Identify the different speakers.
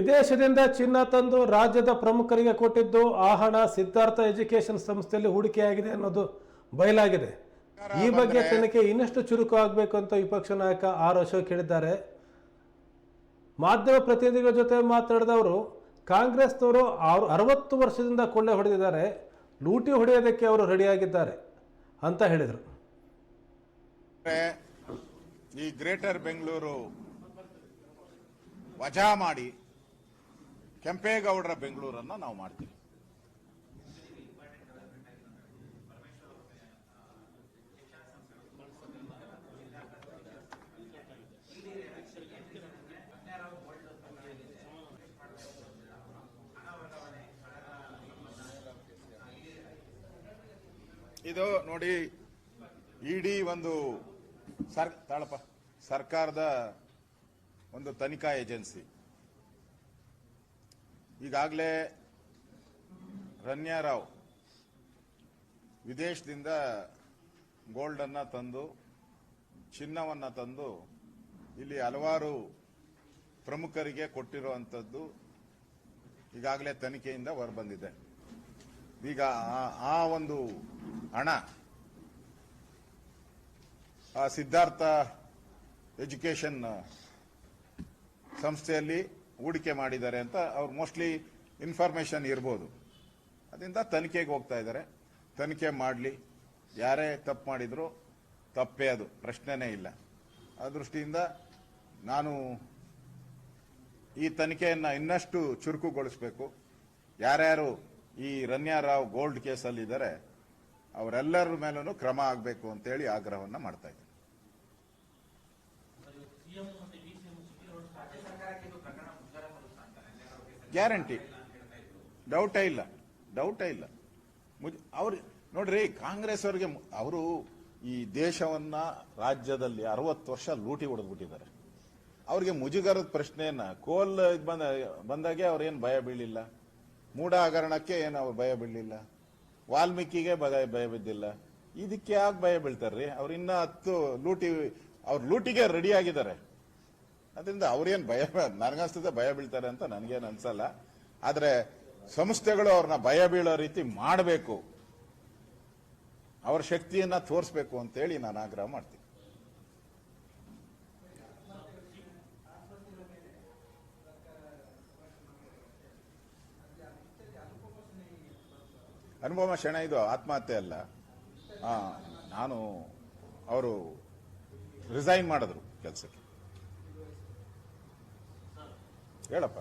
Speaker 1: ವಿದೇಶದಿಂದ ಚಿನ್ನ ತಂದು ರಾಜ್ಯದ ಪ್ರಮುಖರಿಗೆ ಕೊಟ್ಟಿದ್ದು ಆ ಹಣ ಸಿದ್ಧಾರ್ಥ ಎಜುಕೇಶನ್ ಸಂಸ್ಥೆಯಲ್ಲಿ ಹೂಡಿಕೆಯಾಗಿದೆ ಅನ್ನೋದು ಬಯಲಾಗಿದೆ. ಈ ಬಗ್ಗೆ ತನಿಖೆ ಇನ್ನಷ್ಟು ಚುರುಕು ಆಗಬೇಕು ಅಂತ ವಿಪಕ್ಷ ನಾಯಕ ಆರ್ ಅಶೋಕ್ ಹೇಳಿದ್ದಾರೆ. ಮಾಧ್ಯಮ ಪ್ರತಿನಿಧಿಗಳ ಜೊತೆ ಮಾತನಾಡಿದವರು ಕಾಂಗ್ರೆಸ್ನವರು ಅರವತ್ತು ವರ್ಷದಿಂದ ಕೊಳ್ಳೆ ಹೊಡೆದಿದ್ದಾರೆ. ಲೂಟಿ ಹೊಡೆಯೋದಕ್ಕೆ ಅವರು ರೆಡಿಯಾಗಿದ್ದಾರೆ ಅಂತ ಹೇಳಿದರು.
Speaker 2: ಈ ಗ್ರೇಟರ್ ಬೆಂಗಳೂರು ವಜಾ ಮಾಡಿ ಕೆಂಪೇಗೌಡರ ಬೆಂಗಳೂರನ್ನ ನಾವು ಮಾಡ್ತೀವಿ. ಇದು ನೋಡಿ ಇಡೀ ಒಂದು ಸರ್ ತಾಳಪ್ಪ ಸರ್ಕಾರದ ಒಂದು ತನಿಖಾ ಏಜೆನ್ಸಿ. ಈಗಾಗಲೇ ರನ್ಯಾರಾವ್ ವಿದೇಶದಿಂದ ಗೋಲ್ಡನ್ನು ತಂದು, ಚಿನ್ನವನ್ನು ತಂದು, ಇಲ್ಲಿ ಹಲವಾರು ಪ್ರಮುಖರಿಗೆ ಕೊಟ್ಟಿರುವಂಥದ್ದು ಈಗಾಗಲೇ ತನಿಖೆಯಿಂದ ಹೊರಬಂದಿದೆ. ಈಗ ಆ ಒಂದು ಹಣ, ಆ ಸಿದ್ಧಾರ್ಥ ಎಜುಕೇಷನ್ ಸಂಸ್ಥೆಯಲ್ಲಿ ಹೂಡಿಕೆ ಮಾಡಿದ್ದಾರೆ ಅಂತ ಅವ್ರು ಮೋಸ್ಟ್ಲಿ ಇನ್ಫಾರ್ಮೇಶನ್ ಇರ್ಬೋದು. ಅದರಿಂದ ತನಿಖೆಗೆ ಹೋಗ್ತಾ ಇದ್ದಾರೆ. ತನಿಖೆ ಮಾಡಲಿ. ಯಾರೇ ತಪ್ಪು ಮಾಡಿದ್ರು ತಪ್ಪೇ ಅದು. ಪ್ರಶ್ನೆನೇ ಇಲ್ಲ. ಆ ದೃಷ್ಟಿಯಿಂದ ನಾನು ಈ ತನಿಖೆಯನ್ನು ಇನ್ನಷ್ಟು ಚುರುಕುಗೊಳಿಸಬೇಕು. ಯಾರ್ಯಾರು ಈ ರನ್ಯಾರಾವ್ ಗೋಲ್ಡ್ ಕೇಸಲ್ಲಿದ್ದಾರೆ, ಅವರೆಲ್ಲರ ಮೇಲೂ ಕ್ರಮ ಆಗಬೇಕು ಅಂತೇಳಿ ಆಗ್ರಹವನ್ನು ಮಾಡ್ತಾ ಇದ್ದೀನಿ. ಗ್ಯಾರಂಟಿ. ಡೌಟ ಇಲ್ಲ, ಡೌಟೇ ಇಲ್ಲ. ಅವ್ರು, ನೋಡ್ರಿ, ಕಾಂಗ್ರೆಸ್ ಅವರಿಗೆ ಅವರು ಈ ದೇಶವನ್ನ, ರಾಜ್ಯದಲ್ಲಿ ಅರವತ್ತು ವರ್ಷ ಲೂಟಿ ಹೊಡೆದ್ಬಿಟ್ಟಿದ್ದಾರೆ. ಅವ್ರಿಗೆ ಮುಜುಗರದ ಪ್ರಶ್ನೆಯನ್ನ ಕೋಲ್ ಇದು ಬಂದ, ಬಂದಾಗೆ ಅವ್ರೇನು ಭಯ ಬೀಳಿಲ್ಲ? ಮೂಢ ಹಗರಣಕ್ಕೆ ಏನು ಅವ್ರು ಭಯ ಬೀಳಲಿಲ್ಲ ವಾಲ್ಮೀಕಿಗೆ ಭಯ ಭಯ ಬಿದ್ದಿಲ್ಲ? ಇದಕ್ಕೆ ಯಾಕೆ ಭಯ ಬೀಳ್ತಾರ್ರಿ? ಅವ್ರು ಇನ್ನ ಹತ್ತು ಲೂಟಿ, ಅವ್ರ ಲೂಟಿಗೆ ರೆಡಿ ಆಗಿದ್ದಾರೆ. ಅದರಿಂದ ಅವ್ರೇನು ಭಯ ನನಗನ್ಸ್ತದೆ ಭಯ ಬೀಳ್ತಾರೆ ಅಂತ ನನಗೇನು ಅನ್ಸಲ್ಲ. ಆದರೆ ಸಂಸ್ಥೆಗಳು ಅವ್ರನ್ನ ಭಯ ಬೀಳೋ ರೀತಿ ಮಾಡಬೇಕು. ಅವರ ಶಕ್ತಿಯನ್ನ ತೋರಿಸ್ಬೇಕು ಅಂತೇಳಿ ನಾನು ಆಗ್ರಹ ಮಾಡ್ತೀನಿ. ಅನುಭವ ಕ್ಷಣ ಇದು ಆತ್ಮಹತ್ಯೆ ಅಲ್ಲ. ನಾನು ಅವರು ರಿಸೈನ್ ಮಾಡಿದ್ರು ಕೆಲಸಕ್ಕೆ. ಹೇಳಪ್ಪ.